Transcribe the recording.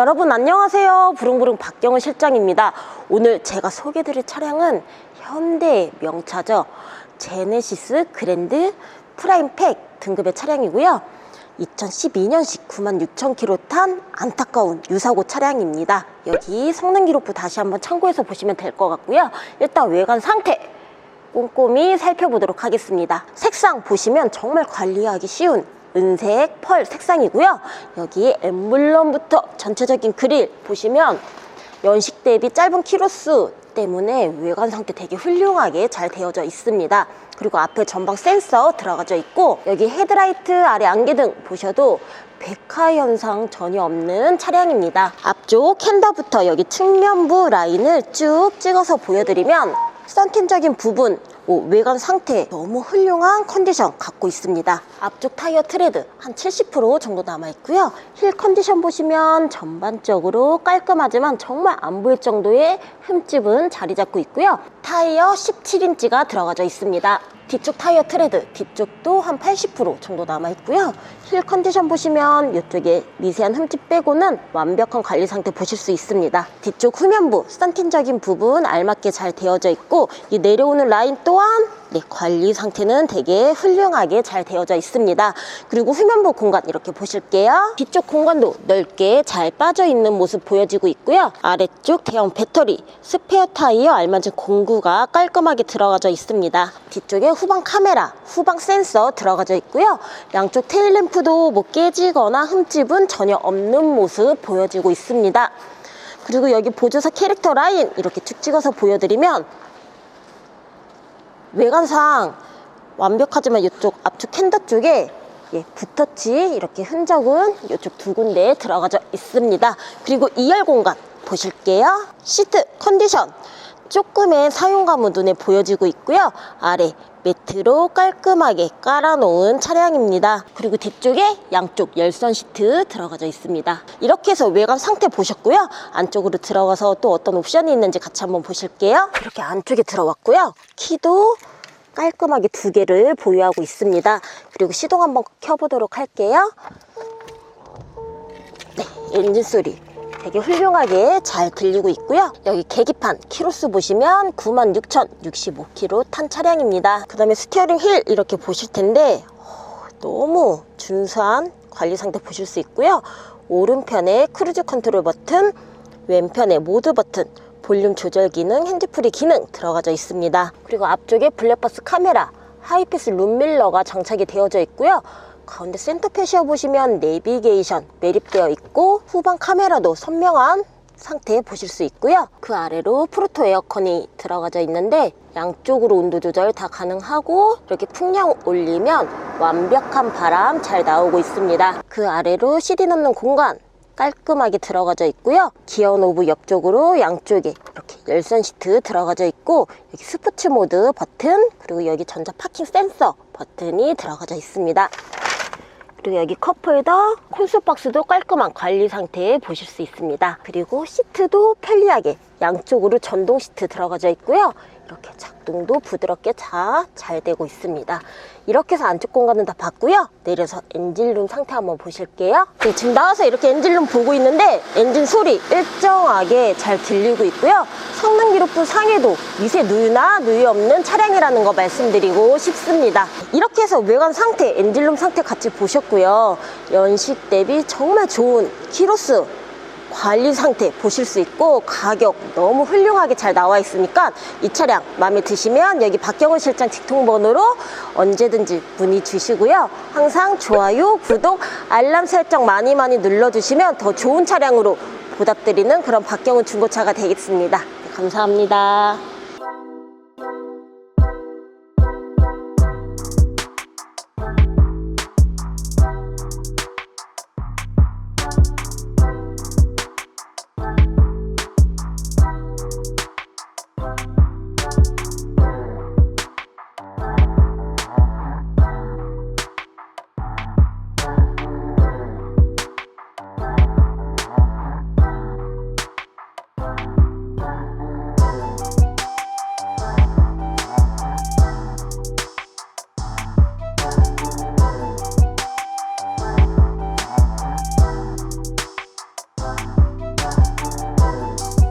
여러분 안녕하세요. 부릉부릉 박경은 실장입니다. 오늘 제가 소개드릴 차량은 현대 명차죠. 제네시스 그랜드 프라임팩 등급의 차량이고요. 2012년식 9만 6천 킬로 탄 안타까운 유사고 차량입니다. 여기 성능 기록부 다시 한번 참고해서 보시면 될 것 같고요. 일단 외관 상태 꼼꼼히 살펴보도록 하겠습니다. 색상 보시면 정말 관리하기 쉬운 은색 펄 색상이고요. 여기 엠블럼부터 전체적인 그릴 보시면 연식 대비 짧은 키로수 때문에 외관 상태 되게 훌륭하게 잘 되어져 있습니다. 그리고 앞에 전방 센서 들어가져 있고 여기 헤드라이트 아래 안개등 보셔도 백화 현상 전혀 없는 차량입니다. 앞쪽 캔다부터 여기 측면부 라인을 쭉 찍어서 보여드리면 썬팅적인 부분 뭐 외관 상태 너무 훌륭한 컨디션 갖고 있습니다. 앞쪽 타이어 트레드 한 70% 정도 남아 있고요. 힐 컨디션 보시면 전반적으로 깔끔하지만 정말 안 보일 정도의 흠집은 자리 잡고 있고요. 타이어 17인치가 들어가져 있습니다. 뒤쪽 타이어 트레드 뒤쪽도 한 80% 정도 남아 있고요. 힐 컨디션 보시면 이쪽에 미세한 흠집 빼고는 완벽한 관리 상태 보실 수 있습니다. 뒤쪽 후면부 썬팅적인 부분 알맞게 잘 되어져 있고 이 내려오는 라인 또한 네, 관리 상태는 되게 훌륭하게 잘 되어져 있습니다. 그리고 후면부 공간 이렇게 보실게요. 뒤쪽 공간도 넓게 잘 빠져 있는 모습 보여지고 있고요. 아래쪽 대형 배터리, 스페어 타이어 알맞은 공구가 깔끔하게 들어가져 있습니다. 뒤쪽에 후방 카메라, 후방 센서 들어가져 있고요. 양쪽 테일램프도 뭐 깨지거나 흠집은 전혀 없는 모습 보여지고 있습니다. 그리고 여기 보조사 캐릭터 라인 이렇게 쭉 찍어서 보여드리면 외관상 완벽하지만 이쪽 앞쪽 캔더 쪽에 예, 붓터치 이렇게 흔적은 이쪽 두 군데에 들어가져 있습니다. 그리고 2열 공간 보실게요. 시트 컨디션 조금의 사용감은 눈에 보여지고 있고요. 아래 매트로 깔끔하게 깔아놓은 차량입니다. 그리고 뒤쪽에 양쪽 열선 시트 들어가져 있습니다. 이렇게 해서 외관 상태 보셨고요. 안쪽으로 들어가서 또 어떤 옵션이 있는지 같이 한번 보실게요. 이렇게 안쪽에 들어왔고요. 키도 깔끔하게 두 개를 보유하고 있습니다. 그리고 시동 한번 켜보도록 할게요. 네, 엔진 소리 되게 훌륭하게 잘 들리고 있고요. 여기 계기판 키로수 보시면 96,065km 탄 차량입니다. 그 다음에 스티어링 휠 이렇게 보실 텐데 어, 너무 준수한 관리 상태 보실 수 있고요. 오른편에 크루즈 컨트롤 버튼, 왼편에 모드 버튼, 볼륨 조절 기능, 핸드프리 기능 들어가져 있습니다. 그리고 앞쪽에 블랙박스 카메라, 하이패스 룸밀러가 장착이 되어져 있고요. 가운데 센터 패시어 보시면 내비게이션 매립되어 있고 후방 카메라도 선명한 상태 보실 수 있고요. 그 아래로 프로토 에어컨이 들어가져 있는데 양쪽으로 온도 조절 다 가능하고 이렇게 풍량 올리면 완벽한 바람 잘 나오고 있습니다. 그 아래로 CD 넣는 공간 깔끔하게 들어가져 있고요. 기어 노브 옆쪽으로 양쪽에 이렇게 열선 시트 들어가져 있고 여기 스포츠 모드 버튼 그리고 여기 전자 파킹 센서 버튼이 들어가져 있습니다. 그리고 여기 컵홀더, 콘솔 박스도 깔끔한 관리 상태에 보실 수 있습니다. 그리고 시트도 편리하게 양쪽으로 전동 시트 들어가져 있고요. 이렇게 작동도 부드럽게 자, 잘 되고 있습니다. 이렇게 해서 안쪽 공간은 다 봤고요. 내려서 엔진룸 상태 한번 보실게요. 네, 지금 나와서 이렇게 엔진룸 보고 있는데 엔진 소리 일정하게 잘 들리고 있고요. 성능 기록부 상에도 미세 누유나 누유 없는 차량이라는 거 말씀드리고 싶습니다. 이렇게 해서 외관 상태, 엔진룸 상태 같이 보셨고요. 연식 대비 정말 좋은 키로수 관리 상태 보실 수 있고 가격 너무 훌륭하게 잘 나와 있으니까 이 차량 마음에 드시면 여기 박경훈 실장 직통번호로 언제든지 문의 주시고요. 항상 좋아요, 구독, 알람 설정 많이 많이 눌러주시면 더 좋은 차량으로 보답드리는 그런 박경훈 중고차가 되겠습니다. 네, 감사합니다.